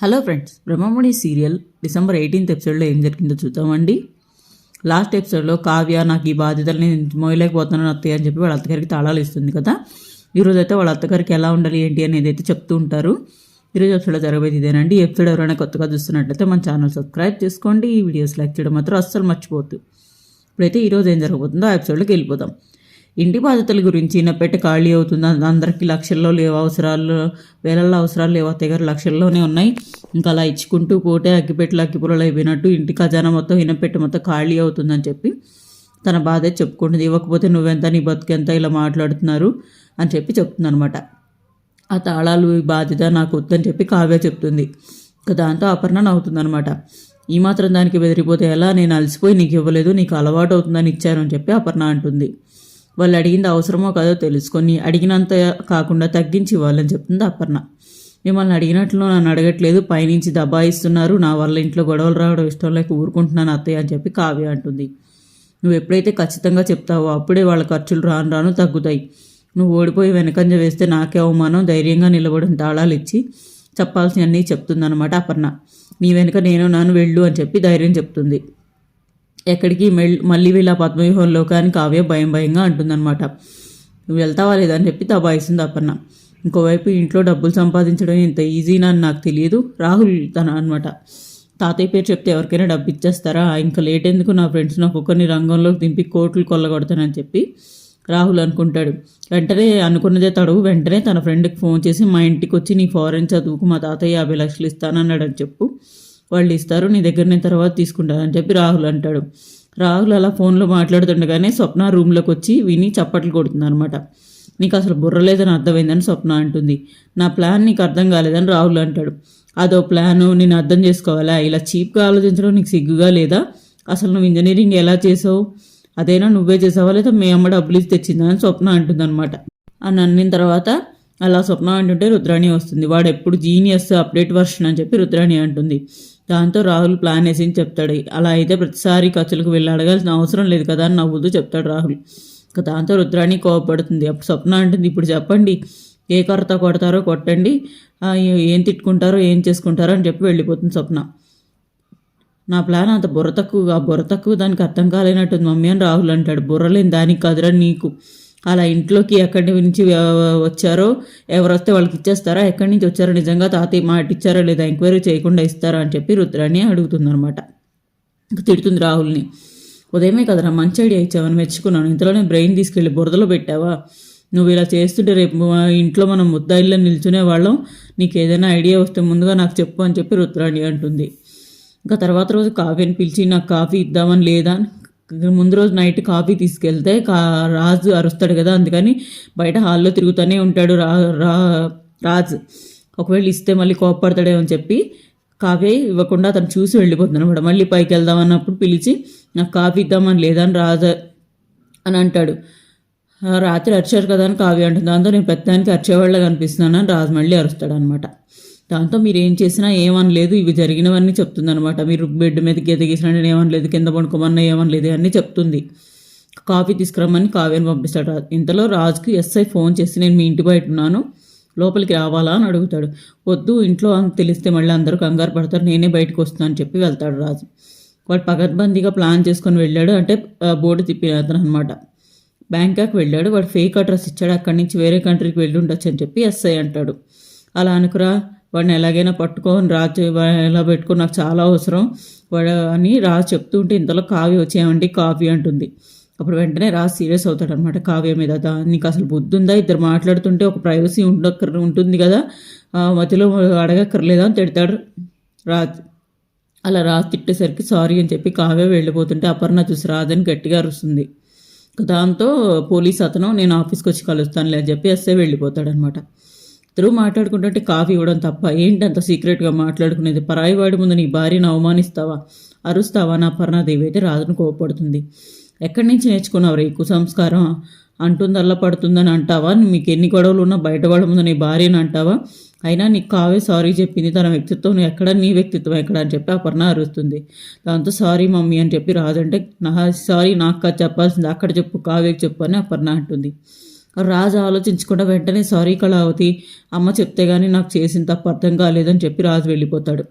Hello friends Brahmamudi serial December eighteenth ఎపిసోడ్లో ఏం జరిగిందో చూద్దామండి. లాస్ట్ ఎపిసోడ్లో కావ్య నాకు ఈ బాధ్యతల్ని మోయలేకపోతున్నాను అత్తయ్య అని చెప్పి వాళ్ళ అత్తగారికి తాళాలు ఇస్తుంది కదా. ఈరోజు అయితే వాళ్ళ అత్తగారికి ఎలా ఉండాలి ఏంటి అనేది అయితే చెప్తూ ఉంటారు. ఈరోజు ఎపిసోడ్లో జరగబోయేది ఇదేనండి. ఈ ఎపిసోడ్ ఎవరైనా కొత్తగా చూస్తున్నట్లయితే మన ఛానల్ సబ్స్క్రైబ్ చేసుకోండి. ఈ వీడియోస్ లైక్ చేయడం మాత్రం అస్సలు మర్చిపోద్దు ఇప్పుడైతే ఈరోజు ఏం జరగబోతుందో ఆ ఎపిసోడ్లోకి వెళ్ళిపోదాం. ఇంటి బాధ్యతల గురించి నా ఖాళీ అవుతుంది. అందరికీ లక్షల్లో లేవు అవసరాలు వేలల్లో అవసరాలు లేవు. అత్తయ్య గారు లక్షల్లోనే ఉన్నాయి. ఇంకా అలా ఇచ్చుకుంటూ పోతే అగ్గిపెట్టెలు అగ్గిపురలు అయిపోయినట్టు ఇంటి ఖజానా మొత్తం ఇనపెట్టి మొత్తం ఖాళీ అవుతుందని చెప్పి తన బాధ చెప్పుకుంటుంది. ఇవ్వకపోతే నువ్వెంత నీ బతుకెంత ఇలా మాట్లాడుతున్నారు అని చెప్పి చెప్తుంది అనమాట ఆ తాళాలు బాధ్యత నాకు వద్దని చెప్పి కావ్య చెప్తుంది. ఇక దాంతో అపర్ణ నవ్వుతుంది ఈ మాత్రం దానికి బెదిరిపోతే ఎలా? నేను అలసిపోయి నీకు ఇవ్వలేదు నీకు అలవాటు అవుతుందని ఇచ్చాను అని చెప్పి అపర్ణ అంటుంది. వాళ్ళు అడిగింది అవసరమో కాదో తెలుసుకొని అడిగినంత కాకుండా తగ్గించి ఇవ్వాలని చెప్తుంది అపర్ణ. మిమ్మల్ని అడిగినట్లు నన్ను అడగట్లేదు పైనుంచి దబాయిస్తున్నారు నా వల్ల ఇంట్లో గొడవలు రావడం ఇష్టం లేక ఊరుకుంటున్నాను అత్తయ్య అని చెప్పి కావ్య అంటుంది. నువ్వు ఎప్పుడైతే ఖచ్చితంగా చెప్తావో అప్పుడే వాళ్ళ ఖర్చులు రాను రాను తగ్గుతాయి. నువ్వు ఓడిపోయి వెనకంజ వేస్తే నాకే అవమానం ధైర్యంగా నిలబడిన తాళాలు ఇచ్చి చెప్పాల్సినవన్నీ చెప్తుందన్నమాట అపర్ణ. నీ వెనుక నేను నాను వెళ్ళు అని చెప్పి ధైర్యం చెప్తుంది. ఎక్కడికి మళ్ళీ వీళ్ళ పద్మవ్యూహంలో కానీ కావ్య భయం భయంగా అంటుందన్నమాట. నువ్వు వెళ్తావా లేదని చెప్పి తబాయిస్తుంది అపర్ణ. ఇంకోవైపు ఇంట్లో డబ్బులు సంపాదించడం ఇంత ఈజీనా అని నాకు తెలియదు. రాహుల్ తన అనమాట తాతయ్య పేరు చెప్తే ఎవరికైనా డబ్బు ఇచ్చేస్తారా ఇంకా లేట్ ఎందుకు? నా ఫ్రెండ్స్ నాకు ఒక్కరిని రంగంలోకి దింపి కోట్లు కొల్లగొడతానని చెప్పి రాహుల్ అనుకుంటాడు. వెంటనే అనుకున్నదే తడువు. వెంటనే తన ఫ్రెండ్కి ఫోన్ చేసి మా ఇంటికి వచ్చి నీ ఫారెన్ చదువుకు మా తాతయ్య యాభై లక్షలు ఇస్తానన్నాడని చెప్పు. వాళ్ళు ఇస్తారు నీ దగ్గర నేను తర్వాత తీసుకుంటానని చెప్పి రాహుల్ అంటాడు. రాహుల్ అలా ఫోన్లో మాట్లాడుతుండగానే స్వప్న రూమ్లోకి వచ్చి విని చప్పట్లు కొడుతుంది అనమాట నీకు అసలు బుర్ర లేదని అర్థమైందని స్వప్న అంటుంది. నా ప్లాన్ నీకు అర్థం కాలేదని రాహుల్ అంటాడు. అదో ప్లాను నేను అర్థం చేసుకోవాలా? ఇలా చీప్గా ఆలోచించడం నీకు సిగ్గుగా లేదా? అసలు నువ్వు ఇంజనీరింగ్ ఎలా చేసావు? అదైనా నువ్వే చేసావా లేదా మీ అమ్మ డబ్బులు ఇచ్చి తెచ్చిందా అని స్వప్న అంటుందన్నమాట. అని అన్నిన తర్వాత అలా స్వప్న అంటుంటే రుద్రాణి వస్తుంది. వాడు ఎప్పుడు జీనియస్ అప్డేట్ వర్షన్ అని చెప్పి రుద్రాణి అంటుంది. దాంతో రాహుల్ ప్లాన్ వేసి చెప్తాడు. అలా అయితే ప్రతిసారి ఖర్చులకు వెళ్ళి అడగాల్సిన అవసరం లేదు కదా అని నవ్వుతూ చెప్తాడు రాహుల్. ఇక దాంతో రుద్రాణి కోపడుతుంది. అప్పుడు స్వప్న అంటుంది ఇప్పుడు చెప్పండి ఏ కర్రతో కొడతారో కొట్టండి. ఏం తిట్టుకుంటారో ఏం చేసుకుంటారో అని చెప్పి వెళ్ళిపోతుంది స్వప్న. నా ప్లాన్ అంత బుర్ర తక్కువ ఆ బుర్ర తక్కువ దానికి అర్థం కాలేనట్టుంది మమ్మీ అని రాహుల్ అంటాడు. బుర్రలేని దానికి కదరా నీకు. అలా ఇంట్లోకి ఎక్కడి నుంచి వచ్చారో ఎవరొస్తే వాళ్ళకి ఇచ్చేస్తారా ఎక్కడి నుంచి వచ్చారో నిజంగా తాతయ్య మాట ఇచ్చారా లేదా ఎంక్వైరీ చేయకుండా ఇస్తారా అని చెప్పి రుద్రాణి అడుగుతుందనమాట తిడుతుంది రాహుల్ని. ఉదయమే కదరా మంచి ఐడియా ఇచ్చావని మెచ్చుకున్నాను. ఇంతలోనే బ్రెయిన్ తీసుకెళ్ళి బురదలో పెట్టావా? నువ్వు ఇలా చేస్తుంటే రేపు మా ఇంట్లో మనం ముద్దాయిల్లో నిల్చునే వాళ్ళం. నీకు ఏదైనా ఐడియా వస్తే ముందుగా నాకు చెప్పు అని చెప్పి రుద్రాణి అంటుంది. ఇంకా తర్వాత రోజు కాఫీని పిలిచి నాకు కాఫీ ఇద్దామని లేదా అని ముందు రోజు నైట్ కాఫీ తీసుకెళ్తే కా రాజు అరుస్తాడు కదా అందుకని బయట హాల్లో తిరుగుతూనే ఉంటాడు రా రా రాజు. ఒకవేళ ఇస్తే మళ్ళీ కోపడతాడేమో అని చెప్పి కాఫీ ఇవ్వకుండా అతను చూసి వెళ్ళిపోతుంది అనమాట మళ్ళీ పైకి వెళ్దాం అన్నప్పుడు పిలిచి నాకు కాఫీ ఇద్దామని లేదని రాజు అని అంటాడు. రాత్రి అరిచారు కదా అని కావ్య అంటుంది దాంతో నేను పెద్దానికి అరిచేవాళ్ళగా కనిపిస్తున్నాను అని రాజు మళ్ళీ అరుస్తాడు అనమాట దాంతో మీరు ఏం చేసినా ఏమనలేదు ఇవి జరిగినవన్నీ చెప్తుంది అనమాట మీరు బెడ్ మీదకి ఎదిగేసినా ఏమనలేదు కింద పడుకోమన్నా ఏమనలేదు అన్నీ చెప్తుంది. కాఫీ తీసుకురమ్మని కావ్యని పంపిస్తాడు. రాజు. ఇంతలో రాజుకి ఎస్ఐ ఫోన్ చేసి నేను మీ ఇంటి బయట ఉన్నాను లోపలికి రావాలా? అని అడుగుతాడు. వద్దు ఇంట్లో అని తెలిస్తే మళ్ళీ అందరూ కంగారు పడతారు నేనే బయటకు వస్తున్నాను అని చెప్పి వెళ్తాడు రాజు. వాడు పగడ్బందీగా ప్లాన్ చేసుకొని వెళ్ళాడు. అంటే బోర్డు తిప్పిన అతను అనమాట బ్యాంకాక్ వెళ్ళాడు. వాడు ఫేక్ అడ్రస్ ఇచ్చాడు. అక్కడి నుంచి వేరే కంట్రీకి వెళ్ళి ఉండొచ్చు అని చెప్పి ఎస్ఐ అంటాడు. అలా అనుకురా వాడిని ఎలాగైనా పట్టుకొని రాజు ఎలా పెట్టుకొని నాకు చాలా అవసరం. వాడు అని రాజు చెప్తూ ఉంటే ఇంతలో కావ్య వచ్చేయమండి కావ్య అంటుంది. అప్పుడు వెంటనే రాజు సీరియస్ అవుతాడు అనమాట కావ్య మీద. దా నీకు అసలు బుద్ధి ఉందా ఇద్దరు మాట్లాడుతుంటే ఒక ప్రైవసీ ఉండక్కర్ ఉంటుంది కదా? మధ్యలో అడగక్కర్లేదా అని తిడతాడు రాజ్. అలా రాజ్ తిట్టేసరికి సారీ అని చెప్పి కావ్య వెళ్ళిపోతుంటే అపర్ణ చూసి రాదని గట్టిగా అరుస్తుంది. దాంతో పోలీస్ అతను నేను ఆఫీస్కి వచ్చి కలుస్తానులే అని చెప్పి ఎస్ఏ వెళ్ళిపోతాడనమాట ఇద్దరు మాట్లాడుకుంటుంటే కాఫీ ఇవ్వడం తప్ప ఏంటి అంత సీక్రెట్గా మాట్లాడుకునేది? పరాయివాడి ముందు నీ భార్యను అవమానిస్తావా? అరుస్తావా? నా పర్ణాదేవి అయితే రాజును కోపడుతుంది. ఎక్కడి నుంచి నేర్చుకున్నావు ఈ కుసంస్కారం? సంస్కారం అంటుందల్లా పడుతుందని అంటావా? మీకు ఎన్ని గొడవలు ఉన్నా బయట వాళ్ళ ముందు నీ భార్యను అంటావా? అయినా నీకు కావే సారీ చెప్పింది తన వ్యక్తిత్వం. ఎక్కడ నీ వ్యక్తిత్వం ఎక్కడ అని చెప్పి అపర్ణ అరుస్తుంది. దాంతో సారీ మమ్మీ అని చెప్పి రాదంటే అంటే నా సారీ నాకు కాదు చెప్పాల్సింది అక్కడ చెప్పు కావ్యకి చెప్పు అని అపర్ణ అంటుంది. రాజు ఆలోచించకుండా వెంటనే సారీ కళావతి అమ్మ చెప్తే గానీ నాకు చేసిన తప్పు అర్థం కాలేదని చెప్పి రాజు వెళ్ళిపోతాడు.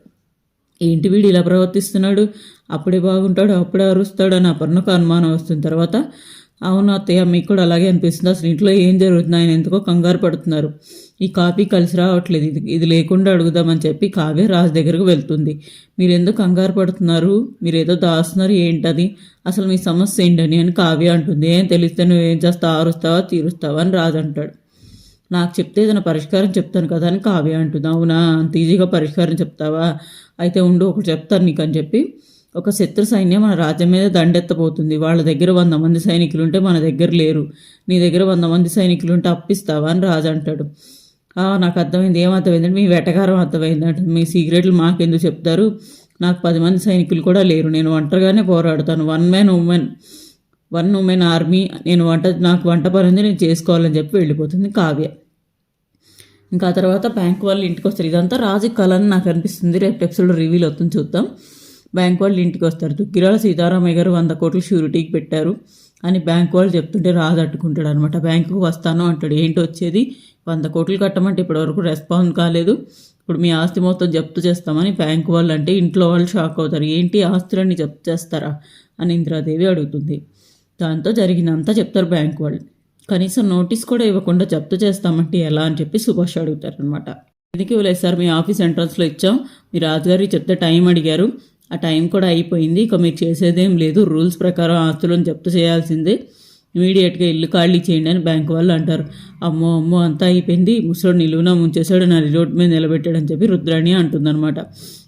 ఏంటి వీడు ఇలా ప్రవర్తిస్తున్నాడు? అప్పుడే బాగుంటాడు అప్పుడే అరుస్తాడు అని అపర్ణకు అనుమానం వస్తుంది తర్వాత అవును అత్తయ్య మీకు కూడా అలాగే అనిపిస్తుంది. అసలు ఇంట్లో ఏం జరుగుతుంది? ఆయన ఎందుకో కంగారు పడుతున్నారు. ఈ కాపీ కలిసి రావట్లేదు. ఇది ఇది లేకుండా అడుగుదామని చెప్పి కావ్య రాజు దగ్గరకు వెళ్తుంది. మీరు ఎందుకు కంగారు పడుతున్నారు? మీరు ఏదో దాస్తున్నారు ఏంటది? అసలు మీ సమస్య ఏంటని అని కావ్య అంటుంది. ఏం తెలిస్తే నువ్వేం చేస్తావు ఆరుస్తావా తీరుస్తావా అని రాజు అంటాడు. నాకు చెప్తే ఏదైనా పరిష్కారం చెప్తాను కదా అని కావ్య అంటుంది. అవునా? అంత ఈజీగా పరిష్కారం చెప్తావా? అయితే ఉండు ఒకటి చెప్తాను నీకు అని చెప్పి ఒక శత్రు సైన్యం మన రాజ్యం మీద దండెత్తపోతుంది వాళ్ళ దగ్గర వంద మంది సైనికులు ఉంటే మన దగ్గర లేరు. నీ దగ్గర వంద మంది సైనికులు ఉంటే అప్పిస్తావా అని రాజు అంటాడు. నాకు అర్థమైంది. ఏం అర్థమైందంటే మీ వెటకారం అర్థమైంది అంటే మీ సీక్రెట్లు మాకెందుకు చెప్తారు? నాకు పది మంది సైనికులు కూడా లేరు. నేను ఒంటరిగానే పోరాడుతాను. One man women. One women army. నేను వంట నాకు వంట పని ఉంది. నేను చేసుకోవాలని చెప్పి వెళ్ళిపోతుంది కావ్య. ఇంకా ఆ తర్వాత బ్యాంక్ వాళ్ళు ఇంటికి వస్తారు ఇదంతా రాజు కళ అని నాకు అనిపిస్తుంది. రేపు ఎపిసోడ్ రివీల్ అవుతుంది. చూద్దాం. బ్యాంక్ వాళ్ళు ఇంటికి వస్తారు. దుగ్గిరాల సీతారామయ్య గారు వంద కోట్లు షూరిటీకి పెట్టారు అని బ్యాంక్ వాళ్ళు చెప్తుంటే రాజు అట్టుకుంటాడు అనమాట బ్యాంకుకు వస్తాను అంటాడు. ఏంటి వచ్చేది? వంద కోట్లు కట్టమంటే ఇప్పటివరకు రెస్పాన్స్ కాలేదు. ఇప్పుడు మీ ఆస్తి మొత్తం జప్తు చేస్తామని బ్యాంక్ వాళ్ళు అంటే ఇంట్లో వాళ్ళు షాక్ అవుతారు. ఏంటి ఆస్తులన్నీ జప్తు చేస్తారా? అని ఇందిరాదేవి అడుగుతుంది. దాంతో జరిగినంతా చెప్తారు బ్యాంక్ వాళ్ళు. కనీసం నోటీస్ కూడా ఇవ్వకుండా జప్తు చేస్తామంటే ఎలా? అని చెప్పి సుభాష్ అడుగుతారు అనమాట ఎందుకు ఇవ్వలేదు సార్ మీ ఆఫీస్ ఎంట్రన్స్లో ఇచ్చాం. మీ రాజుగారికి చెప్తే టైం అడిగారు. ఆ టైం కూడా అయిపోయింది. ఇక మీరు చేసేదేం లేదు. రూల్స్ ప్రకారం ఆస్తులను జప్తు చేయాల్సిందే. ఇమీడియట్గా ఇల్లు ఖాళీ చేయండి అని బ్యాంక్ వాళ్ళు అంటారు. అమ్మో అమ్మో అంతా అయిపోయింది. ముసలోడు నిలువున ముంచేశాడు. నా రోడ్డు మీద నిలబెట్టాడని చెప్పి రుద్రాణి అంటుందన్నమాట.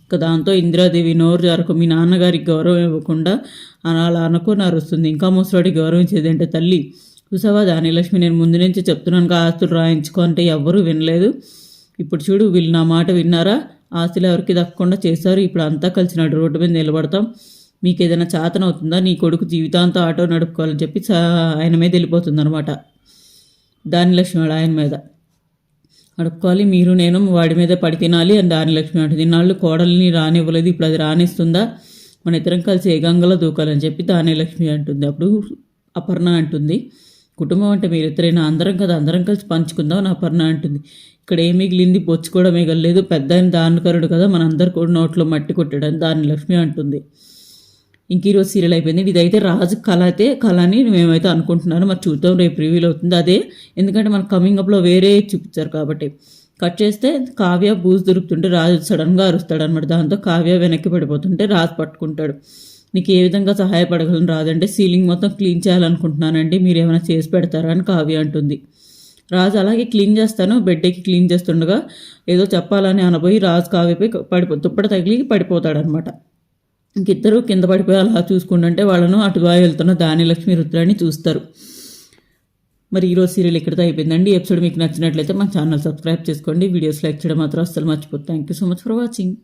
ఇక దాంతో ఇందిరాదేవి నోరు జారకు మీ నాన్నగారికి గౌరవం ఇవ్వకుండా అలా అనుకున్నారు వస్తుంది ఇంకా ముసలోడికి గౌరవం తల్లి చూసావా దానిలక్ష్మి? నేను ముందు నుంచి చెప్తున్నాను. ఆస్తులు రాయించుకో అంటే ఎవ్వరూ వినలేదు. ఇప్పుడు చూడు వీళ్ళు నా మాట విన్నారా? ఆస్తులు ఎవరికి దక్కకుండా చేశారు. ఇప్పుడు అంతా కలిసి నడు రోడ్డు మీద నిలబడతాం. మీకు ఏదైనా చాతన అవుతుందా? నీ కొడుకు జీవితాంతం ఆటో నడుపుకోవాలని చెప్పి చా- ఆయన మీద వెళ్ళిపోతుంది అనమాట దాని లక్ష్మి ఆయన మీద. నడుపుకోవాలి మీరు నేను వాడి మీద పడి తినాలి అని దాని లక్ష్మి అంటే ఇన్నాళ్ళు కోడల్ని రానివ్వలేదు. ఇప్పుడు అది రానిస్తుందా? మన ఇద్దరం కలిసి ఏ గంగలో దూకాలని చెప్పి దాని లక్ష్మి అంటుంది. అప్పుడు అపర్ణ అంటుంది. కుటుంబం అంటే మీరిద్దరైనా అందరం కదా అందరం కలిసి పంచుకుందాం నా అపర్ణ అంటుంది. ఇక్కడ ఏం మిగిలింది బొచ్చు కూడా మిగలలేదు పెద్ద ఆయన దానకరుడు కదా మనందరు కూడా నోట్లో మట్టి కొట్టాడని దాని లక్ష్మి అంటుంది. ఇంక ఈరోజు సీరియల్ అయిపోయింది. ఇదైతే రాజు కళ అయితే కళ అని మేమైతే అనుకుంటున్నాను. మరి చూద్దాం రేపు రివీల్ అవుతుంది అదే. ఎందుకంటే మన కమింగ్ అప్లో వేరే చూపించారు కాబట్టి. కట్ చేస్తే కావ్య బూజు దొరుకుతుంటే రాజు సడన్గా అరుస్తాడు అనమాట దాంతో కావ్య వెనక్కి పడిపోతుంటే రాజు పట్టుకుంటాడు. నీకు ఏ విధంగా సహాయపడగలను రాదంటే సీలింగ్ మొత్తం క్లీన్ చేయాలనుకుంటున్నానండి. మీరు ఏమైనా చేసి పెడతారా అని కావ్య అంటుంది. రాజు అలాగే క్లీన్ చేస్తాను. బెడ్ ఎక్కి క్లీన్ చేస్తుండగా ఏదో చెప్పాలని అనబోయి రాజు కావ్యపై పడిపో దుప్పట తగిలి పడిపోతాడనమాట. ఇంకిద్దరు కింద పడిపోయి అలా చూసుకుంటుంటే వాళ్ళను అటుగా వెళ్తున్న దాని లక్ష్మీ రుద్రాన్ని చూస్తారు. మరి ఈరోజు సీరియల్ ఇక్కడితో అయిపోయిందండి. ఎపిసోడ్ మీకు నచ్చినట్లయితే మా ఛానల్ సబ్స్క్రైబ్ చేసుకోండి. వీడియోస్ లైక్ చేయడం మాత్రం అస్సలు మర్చిపోతుంది thank you so much for watching